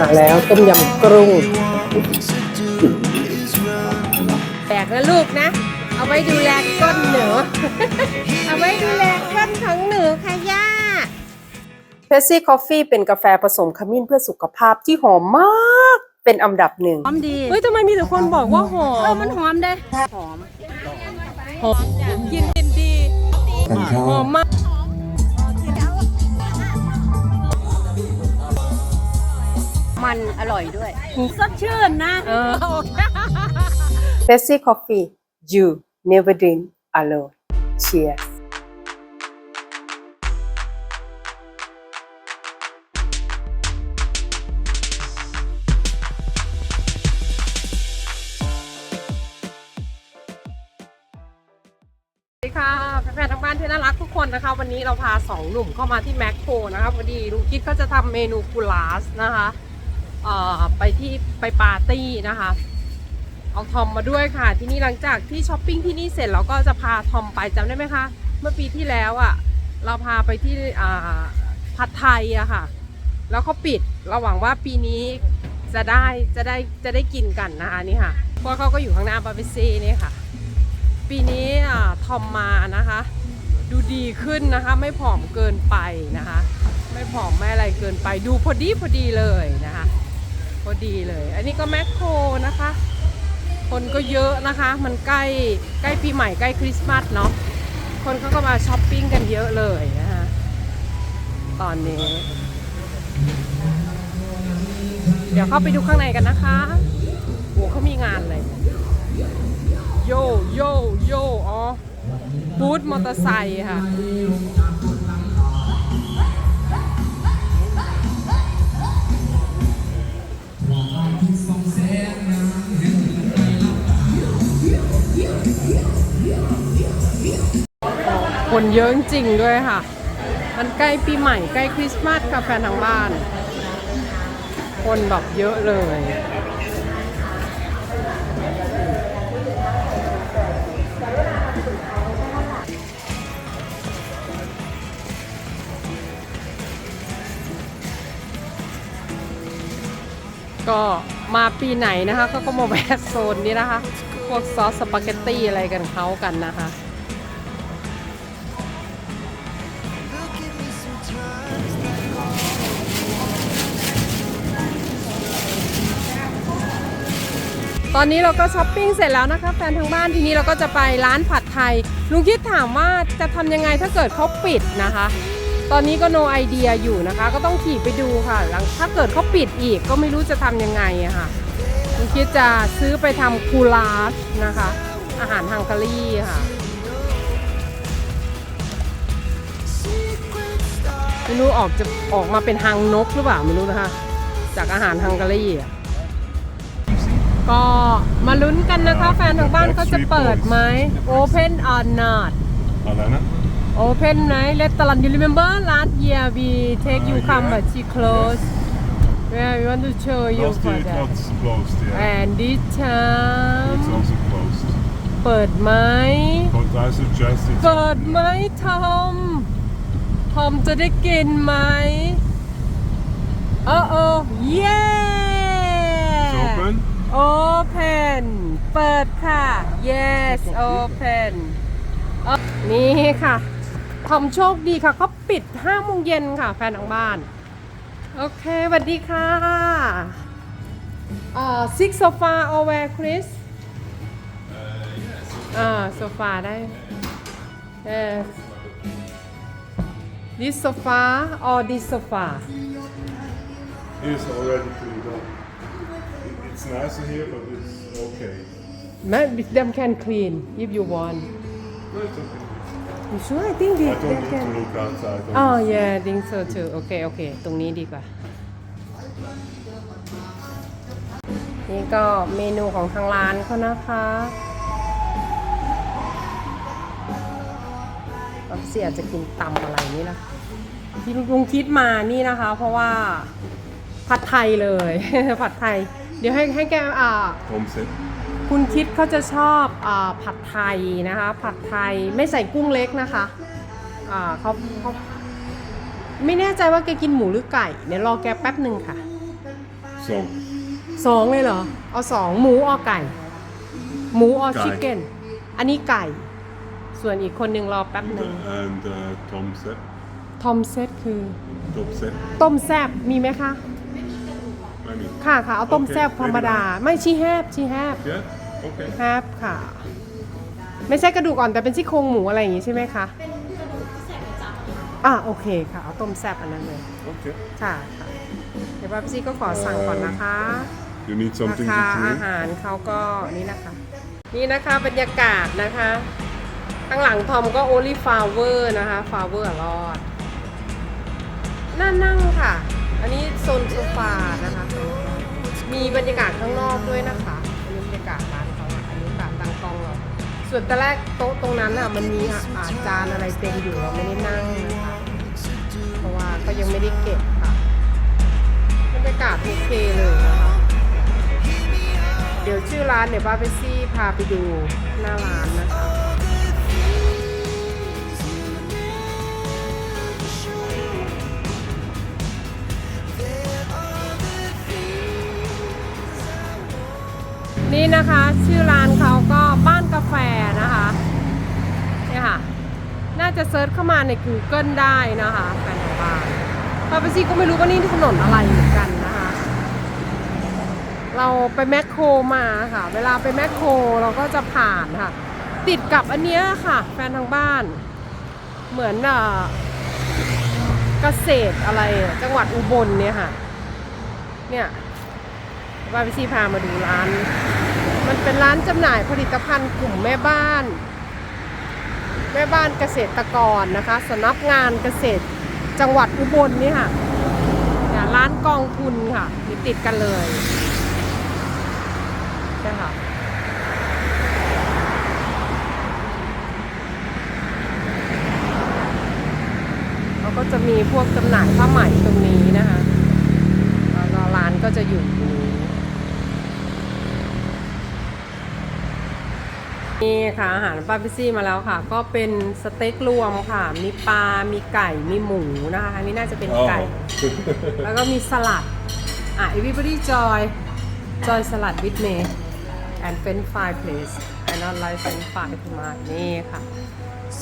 มาแล้วต้มยำกุ้งแตกนะลูกนะ เอาไว้ดูแลก้นหนู เอาไว้ดูแลก้นของหนูค่ะย่าเพสซี่คอฟฟี่เป็นกาแฟผสมขมิ้นเพื่อสุขภาพที่หอมมาก เป็นอันดับหนึ่งหอมดี เฮ้ยทำไมมีแต่คนบอกว่าหอเออมมันหอมเด้ หอม หอมกินกินดี หอมมาก มันอร่อยด้วย สดชื่นนะ เออเพสซี่คอฟฟี่ you never drink alone cheers สวัสดีค่ะแฟนๆทางบ้านที่น่ารักทุกคนนะคะ วันนี้เราพาสองหนุ่มเข้ามาที่แมคโครนะคะพอดีลุงคิดเขาจะทำเมนูกุลาสนะคะเอ่อ ไปที่ไปปาร์ตี้นะคะ เอาทอมมาด้วยค่ะ ที่นี่หลังจากที่ช้อปปิ้งที่นี่เสร็จเราก็จะพาทอมไปจำได้ไหมคะ เมื่อปีที่แล้วอะ่ะ เราพาไปที่อ่าผัดไทยอะค่ะ แล้วเขาปิดเราหวังว่าปีนี้จะได้จะได้จะได้กินกันนะคะนี่ค่ะเพราะเขาก็อยู่ข้างหน้าบาร์บีซีนี่ค่ะ ปีนี้อทอมมานะคะ ดูดีขึ้นนะคะ ไม่ผอมเกินไปนะคะ ไม่ผอมไม่อะไรเกินไปดูพอดีพอดีเลยนะคะ พอดีเลย อันนี้ก็แมคโครนะคะ คนก็เยอะนะคะ มันใกล้ใกล้ปีใหม่ใกล้คริสต์มาสเนาะ คนเขาก็มาช้อปปิ้งกันเยอะเลยนะคะตอนนี้ เดี๋ยวเข้าไปดูข้างในกันนะคะโหเขามีงานเลย โยโยโยอ๋อบูธมอเตอร์ไซค์ค่ะ คนเยอะจริงด้วยค่ะ มันใกล้ปีใหม่ใกล้คริสต์มาสกับแฟนทางบ้าน คนแบบเยอะเลยก็มาปีไหนนะคะเขาก็มาแวะโซนนี้นะคะ พวกซอสสปาเกตตี้อะไรกันเขากันนะคะ ตอนนี้เราก็ช้อปปิ้งเสร็จแล้วนะคะแฟนทางบ้านทีนี้เราก็จะไปร้านผัดไทยลุงคิดถามว่าจะทำยังไงถ้าเกิดเขาปิดนะคะ ตอนนี้ก็ no idea อยู่นะคะ ก็ต้องขี่ไปดูค่ะ หลังถ้าเกิดเขาปิดอีกก็ไม่รู้จะทำยังไงอะค่ะลุงคิดจะซื้อไปทำคูลาสนะคะ อาหารฮังการีค่ะไม่รู้ออกจะออกมาเป็นฮังนกหรือเปล่าไม่รู้นะคะ จากอาหารฮังการีอะ ก็มาลุ้นกันนะคะแฟนทางบ้านเขาจะเปิดไหม Open or not Alana? Open ไหม Restaurant you remember last year we take you Uh, come yeah. but she closed yeah we want to show you Last for year it that was closed, yeah. and this It's time also closed. เปิดไหม But I suggest it's เปิดไหมทอม ทอมจะได้กินไหมเออเออเย้ It's open เปิดค่ะ yes open นี่ค่ะทำโชคดีค่ะเขาปิดห้าโมงเย็นค่ะแฟนทางบ้าน โอเคสวัสดีค่ะซิกโซฟาโอเวอร์คริสอ่าโซฟาได้ yes this sofa or this sofa is already It's nicer here, but it's okay. Maybe them can clean if you want No, it's okay. You sure I think they, I they don't need can to look outside. Oh yeah I think so too โอเคโอเคตรงนี้ดีกว่า นี่ก็เมนูของทางร้านเขานะคะปั๊บเสียจะกินตำอะไรนี่นะที่ลุงคิดมานี่นะคะ เพราะว่าผัดไทยเลย ผัดไทยเดี๋ยวให้ให้แกอ่า Homesick. คุณคิดเขาจะชอบอาผัดไทยนะคะ ผัดไทยไม่ใส่กุ้งเล็กนะคะอ่าเขาเขาไม่แน่ใจว่าแกกินหมูหรือไก่เดี๋ยวรอแกแป๊บหนึ่งค่ะ So, สองเลยเหรอเอาสองหมูเอาไก่ หมูเอาไก่ชิคเก้นอันนี้ไก่ ส่วนอีกคนหนึ่งรอแป๊บหนึ่ง and uh, Tom set. ทอมเซตคือ Top set. ต้มแซบมีไหมคะ Maybe. ค่ะค่ะเอาต้มแซบโอเคธรรมดา ไม่ชีแฮบชีแฮบ Yeah? Okay. แฮบค่ะ ไม่ใช่กระดูกอ่อนแต่เป็นซี่โครงหมูอะไรอย่างงี้ใช่ไหมคะเป็นกระดูกแซบจ้ะอะโอเคค่ะเอาต้มแซบอันนั้นเลย Okay. ค่ะค่ะเดี๋ยวป้าพี่ก็ขอสั่งก่อนนะคะ You need รา something คา to อา drink? หารเขาก็นี่นะคะ นี่นะคะบรรยากาศนะคะ ข้างหลังทอมก็โอลิฟาวเวอร์นะคะฟาวเวอร์รอดน่านั่งค่ะ บรรยากาศข้างนอกด้วยนะคะอันนี้บรรยากาศร้านเขาอะอันนี้การตั้งกล้องเราส่วนตอนแรกโต๊ะตรงนั้นอะมันมีอาอาจารย์อะไรเต็มอยู่เราไม่ได้นั่งนะคะ เพราะว่าก็ยังไม่ได้เก็บค่ะบรรยากาศโอเคเลยนะคะเดี๋ยวชื่อร้านเดี๋ยวป้าเปซี่พาไปดูหน้าร้านนะคะ นี่นะคะ ชื่อร้านเขาก็บ้านกาแฟนะคะเนี่ยค่ะ น่าจะเซิร์ชเข้ามาใน Google ได้นะคะแฟนของบ้านปาปซี่ก็ไม่รู้ว่านี่ถนนอะไรเหมือนกันนะคะ เราไปแมคโครมาค่ะ เวลาไปแมคโครเราก็จะผ่านค่ะ ติดกับอันเนี้ยค่ะ แฟนทางบ้าน เหมือนเอ่อเกษตรอะไรจังหวัดอุบลเนี่ยค่ะ เนี่ยว่าพี่ซีพามาดูร้าน มันเป็นร้านจำหน่ายผลิตภัณฑ์กลุ่มแม่บ้าน แม่บ้านเกษตรกรนะคะสำนักงานเกษตรจังหวัดอุบลนี่ค่ะเนี่ยร้านกองทุนค่ะอยู่ติดกันเลยใช่ค่ะเขาก็จะมีพวกจำหน่ายผ้าไหมตรงนี้นะคะแล้วร้านก็จะอยู่ตรงนี้ นี่ค่ะอาหารป้าพิซี่มาแล้วค่ะ ก็เป็นสเต็กรวมค่ะ มีปลา มีไก่ มีหมูนะคะอันนี้น่าจะเป็นไก่ Oh. แล้วก็มีสลัด อะ everybody joy joy สลัด with me and french fry please I not like french fry too much นี่ค่ะ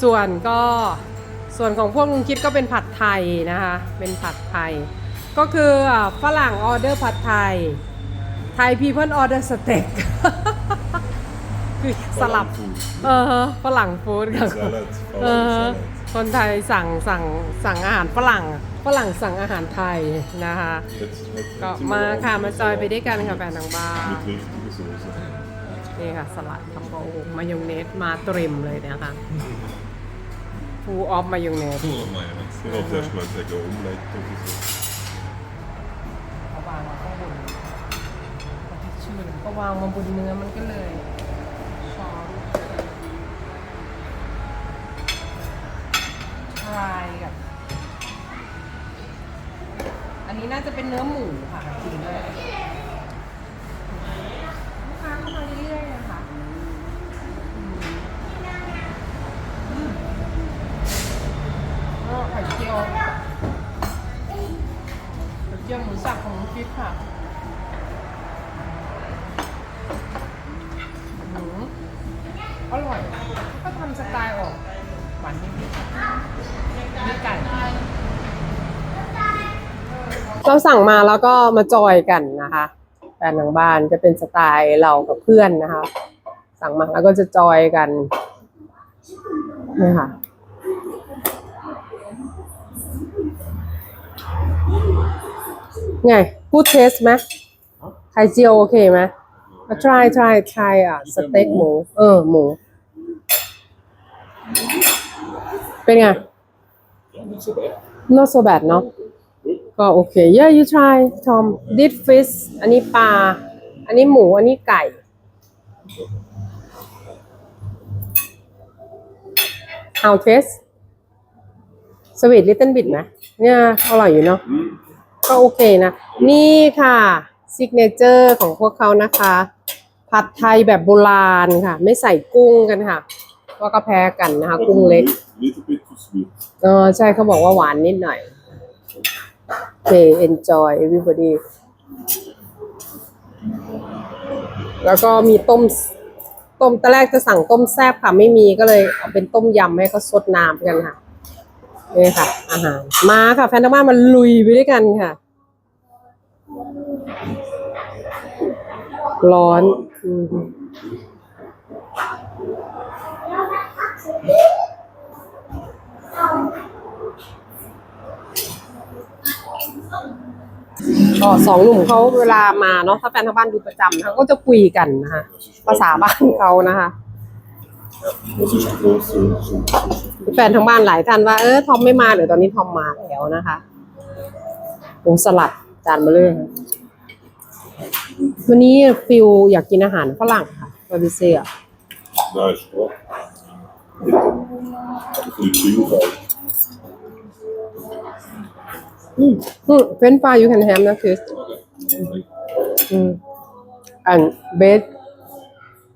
ส่วนก็ส่วนของพวกลุงคิดก็เป็นผัดไทยนะคะ เป็นผัดไทย ก็คืออะฝรั่งออเดอร์ผัดไทย ไทย people order สเต็ก คือสลับ food. เออฝรั่งฟู้ดค่ะ Salad. เอ Oh, อ salad. คนไทยสั่งสั่งสั่งอาหารฝรั่ง ฝรั่งสั่งอาหารไทยนะคะ Let's, let's, ก็ let's มาค่ะมาจอยไป salad. ด้วยกันค่ะแฟนทางบ้าน Mit richtiger Soße. นี่ค่ะสลัดทำก็โอ้โหมายองเนสมาเตริมเลยนะคะ full of มายองเนส Full of mayonnaise. Ja, das erst mal sagen, Omelette oder so. เอาวางมาข้างบนเอาทิชชู่ก็วางมาบนเนื้อมันก็เลย รายกับ อันนี้น่าจะเป็นเนื้อหมูค่ะจริงด้วย เราสั่งมาแล้วก็มาจอยกันนะคะแฟนทางบ้านจะเป็นสไตล์เรากับเพื่อนนะคะ สั่งมาแล้วก็จะจอยกันนี่ค่ะไงกูเทสไหมไข่เจียวโอเคไหมมา try try try อะสเต็กหมู เออ หมู เป็นไง Not so bad. not so bad เนาะ ก็โอเค yeah you try Tom this fish อันนี้ปลา อันนี้หมู อันนี้ไก่ how taste sweet little bit ไหมเนี่ยอร่อยอยู่เนาะก็โอเคนะ นี่ค่ะซิกเนเจอร์ของพวกเขานะคะ ผัดไทยแบบโบราณค่ะ ไม่ใส่กุ้งกันค่ะว่าก็แพ้กันนะคะ กุ้งเล็ก Little bit too sweet. เออใช่เขาบอกว่าหวานนิดหน่อย โอเค enjoy everybody แล้วก็มีต้มต้มตอนแรกจะสั่งต้มแซ่บค่ะ ไม่มีก็เลยเอาเป็นต้มยำให้เขาสดน้ำกันค่ะนี่ค่ะ อาหาร มาค่ะ แฟนทางบ้านมาลุยไปด้วยกันค่ะ ร้อนอืม ก็สองหนุ่มเขาเวลามาเนาะถ้าแฟนทางบ้านดูประจำนะคะก็จะคุยกันนะคะภาษาบ้านเขานะคะแฟนทางบ้านหลายท่านว่าเออทอมไม่มาเดี๋ยวตอนนี้ทอมมาแล้วนะคะหมูสลัดจานมาเบลเลยวันนี้ฟิลอยากกินอาหารฝรั่งค่ะบาบิเซีย Nice, hoor. Voor die Vielfalt. อืมอืมเฟรนฟรายยูแคนแฮมนะคริสอืมอันเบส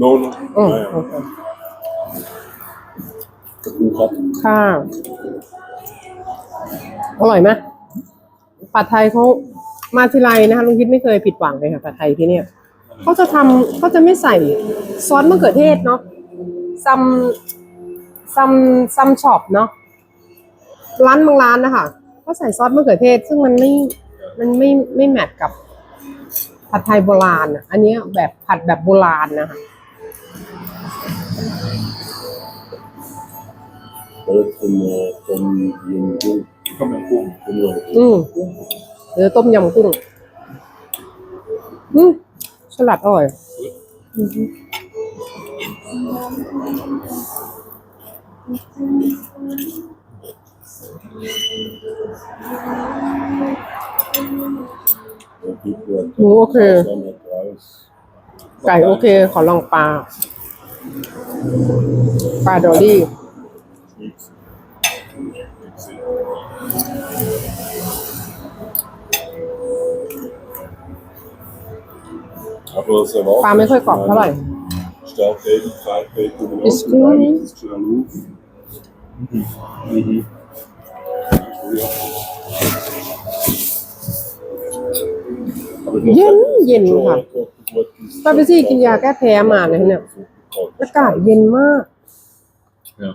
No, no. อืม Ja, โอ ja. เค Hoe gaat ข้าวอร่อยไหมผัดไทยเขามาทีไรนะคะลุงคิดไม่เคยผิดหวังเลยค่ะผัดไทยที่เนี่ยเขาจะทำเขาจะไม่ใส่ซอสมะเขือเทศเนาะซัมซัมซัมช็อปเนาะร้านบางร้านนะคะ ก็ใส่ซอสมะเขือเทศ ซึ่งมันไม่มันไม่ไม่แมทกับผัดไทยโบราณอะอันเนี้ยแบบผัดแบบโบราณนะคะ het van, eh, van Jong Jong? Van mijn kom. Van Jong อืมหรือต้มยำกุ้งอืมสลัดอร่อยอือฮึ หมูโอเค ไก่โอเค ขอลองปลา ปลาดอลลี่ปลาไม่ค่อยกรอบเท่าไหร่ Stelteken, vijfpeken, doen we เย็น even เย็นค่ะ gehoord wat is- ป้าไปซี่กินยาแก้แพ้มาเลยเนี่ยอากาศเย็นมาก Ja.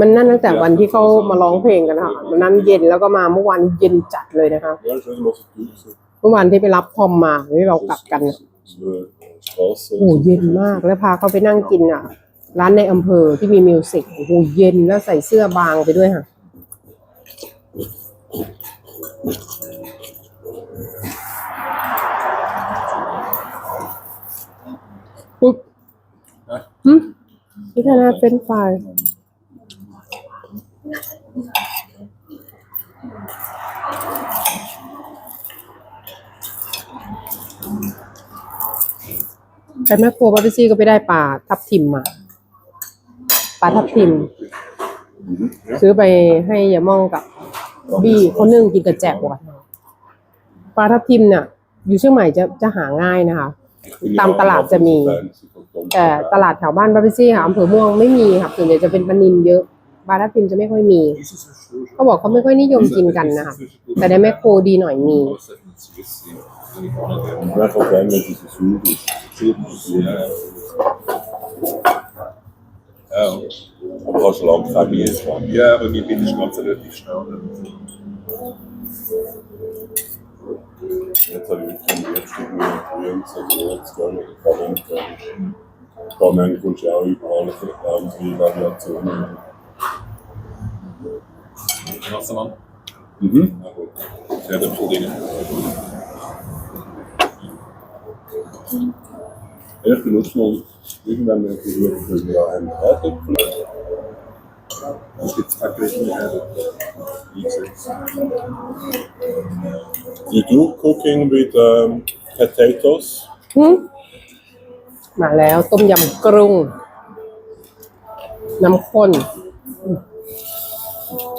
มันนั่นตั้งแต่วันที่เขามาร้องเพลงกันนะคะวันนั้นเย็นแล้วก็มาเมื่อวานเย็นจัดเลยนะคะ Ja, dat is een losse toeristen. เมื่อวานที่ไปรับทอมมาที่เรากลับกันน่ะ Dus we Straße. โอ้โหเย็นมากแล้วพาเขาไปนั่งกินอะ ร้านในอำเภอที่มีมิวสิกโอ้โหเย็นแล้วใส่เสื้อบางไปด้วยค่ะปุ๊บหึนี่คณะเป็นไฟรายแต่แม่ครัวบาร์บีซี่ก็ไปได้ปลาทับทิมมา ปลาทับทิม Mhm. Ja. ซื้อไปให้ยายม่องกับบี้เขานึ่งกินกับแจกว่ะปลาทับทิมเนี่ยอยู่เชียงใหม่จะจะหาง่ายนะคะ ตามตลาดจะมี แต่ตลาดแถวบ้านบาร์บีซี่ค่ะอำเภอม่วงไม่มีค่ะส่วนใหญ่จะเป็นปลานินเยอะปลาทับทิมจะไม่ค่อยมีเขาบอกเขาไม่ค่อยนิยมกินกันนะคะแต่ในแมคโครดีหน่อยมี Ja. Ja, Aber als Land gaat niet eens gaan. ja aber mir bin ich ganz relativ schnell. Jetzt habe ich wirklich am letzten Mal früher gesagt, ja, jetzt gehen wir in die Parlamente. Parlament kommst du auch überall für andere Variationen. Wassermann? Mhm. Ja, der Pudding. Ja, ich benutze mal irgendwann mal versucht, dass wir einen Herdöpfel Es gibt tatsächlich eine You do cooking with um, potatoes. หึมาแล้วต้มยำกรุง น้ำข้น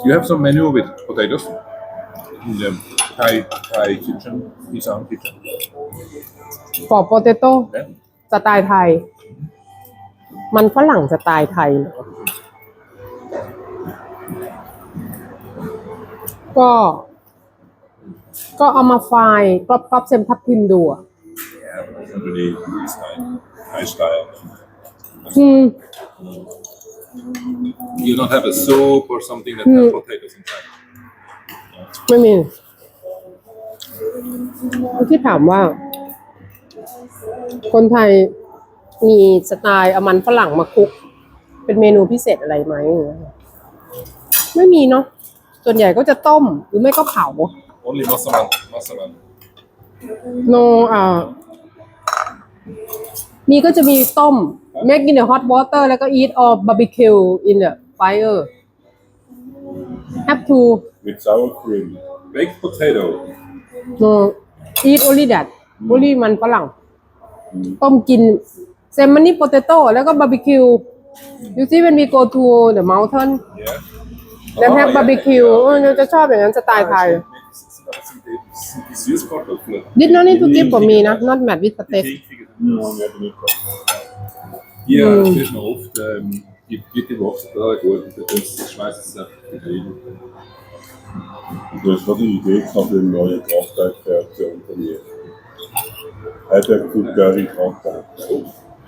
You have some menu with potatoes in the Thai Thai kitchen, Isan kitchen. ฟอร์โปเตโต้ Yeah. สไตล์ไทย มันฝรั่งสไตล์ไทยเหรอก็ ก็เอามาไฟล์กรอบกรอบเซมทับทิมดูอะ Yeah, but it's not really really style. My style. อืม You don't have a soup or something that Hmm. has potatoes inside. ไม่มี ที่ถามว่า คนไทย มีสไตล์เอามันฝรั่งมาคลุก เป็นเมนูพิเศษอะไรไหมอย่างเงี้ยไม่มีเนาะส่วนใหญ่ก็จะต้มหรือไม่ก็เผา Only massaman. Massaman. โนอ่ามีก็จะมีต้ม make in the hot water แล้วก็ eat or barbecue in the fire have to With sour cream. Baked potato. no eat only that only มันฝรั่ง ต้มกิน semani potato แล้วก็ barbecue you see when we go to the mountain Yeah. then Oh, have yeah, barbecue yeah, เออ yeah. เราจะชอบอย่างนั้นสไตล์ไทย This is part of the did not need to give for me นะ not mad with steak No, net niet. Ja, Mm. het is nog oft. Um, je dit in box, dat is goed. Dat is schmeißt es einfach in Du hast gerade die Idee gehabt, eine neue Kraftwerk-Kreation von mir. Heute gut Curry Kraftwerk.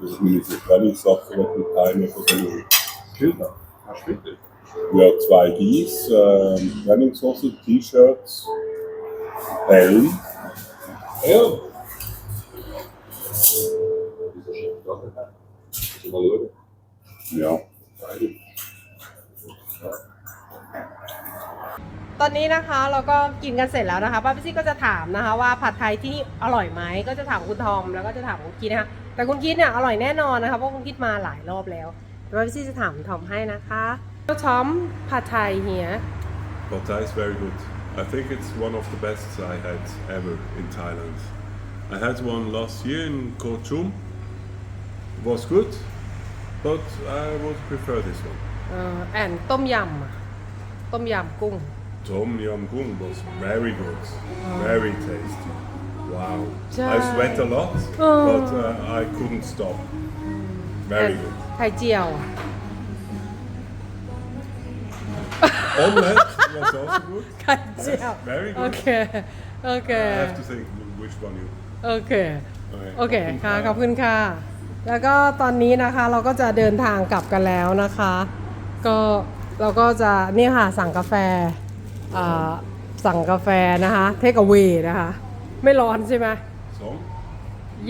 dass ich, dass ich meine so Trainingssachen mit Heimen von den Schilder. Maar spitten. Ja, zwei Dies, ähm, Trainingshose, T-Shirts, Helm. Ja. Ja. ตอนนี้นะคะเราก็กินกันเสร็จแล้วนะคะป้าพิซี่ก็จะถามนะคะว่าผัดไทยที่นี่อร่อยไหมก็จะถามคุณทอมแล้วก็จะถามคุณคิดนะคะ แต่คุณคิดเนี่ยอร่อยแน่นอนนะคะเพราะคุณคิดมาหลายรอบแล้วแต่ป้าพิซี่จะถามคุณทอมให้นะคะทอมผัดไทยเฮีย Pad Thai is very good. I think it's one of the best I had ever in Thailand. I had one last year in Koh Chum. Was good, but I would prefer this one. เอ่อแอนต้มยำอะต้มยำกุ้ง Tom Yam Goong was very good, very tasty. Wow. I Chai. sweat a lot, Oh. but uh, I couldn't stop. แอน Very good. ไข่เจียวอะ Omelette was also good. ไข่เจียว Very โอ good. เค โอเค I have to think which one you. โอเค Okay. โอเคค่ะ ขอบคุณค่ะ แล้วก็ตอนนี้นะคะเราก็จะเดินทางกลับกันแล้วนะคะ ก็เราก็จะเนี่ยค่ะสั่งกาแฟอ่าสั่งกาแฟนะคะ เทคเอา a y นะคะ ไม่ร้อนใช่ไหม So,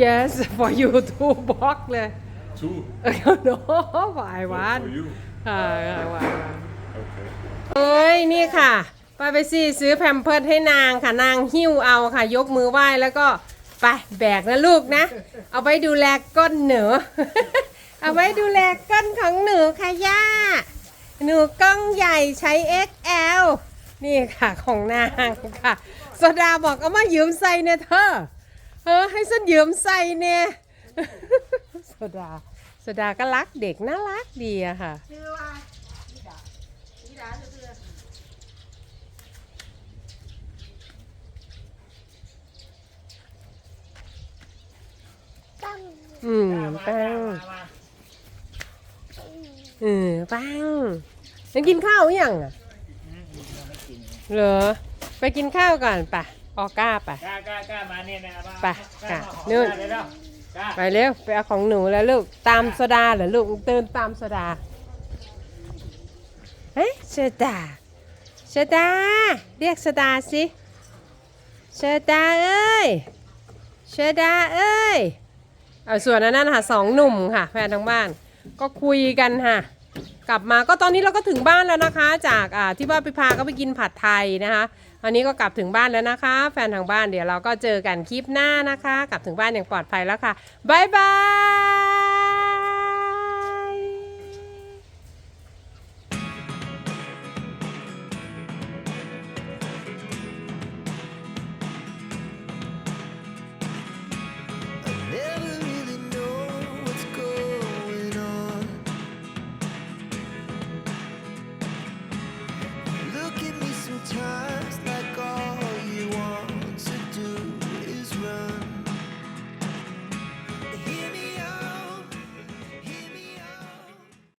yes for you two box เลย two โน้ฝ่ายหวาน for you. ค่ะหวาน Okay. เอ้ยนี่ค่ะป้าไปซี่ซื้อแพมเพิร์ดให้นางค่ะนางหิ้วเอาค่ะ ยกมือไหว้แล้วก็ไปแบกนะลูกนะ เอาไว้ดูแลก้นหนู เอาไว้ดูแลก้นของหนูค่ะย่าหนูกล้องใหญ่ใช้ XL นี่ค่ะของนางค่ะ โซดาบอกเอามายืมใส่เนี่ยเธอเออให้ฉันยืมใส่เนี่ยโซดาโซดาก็รักเด็กน่ารักดีอะค่ะอืมปังเออปังยังกินข้าวอยังอะเหรอ ไปกินข้าวก่อนไปะออก้าไปกล้ากล้ากล้ามาเนี่ยนะมาไปกล้าค่ะมาขอนู่นกล้าเลยเนาะกล้าไปเร็ว ไปเอาของหนูแล้วลูก ตามโซดาเหรอลูกเดินตามโซดา เฮ้ยโซดาโซดา เรียกโซดาสิโซดาเอ้ยโซดาเอ้ย เอาส่วนอันนั้นค่ะสองหนุ่มค่ะ แฟนทางบ้าน ก็คุยกันค่ะ กลับมาก็ตอนนี้เราก็ถึงบ้านแล้วนะคะ จากอ่าที่ว่าไปพาก็ไปกินผัดไทยนะคะ วันนี้ก็กลับถึงบ้านแล้วนะคะ แฟนทางบ้านเดี๋ยวเราก็เจอกันคลิปหน้านะคะ กลับถึงบ้านอย่างปลอดภัยแล้วค่ะบ๊ายบาย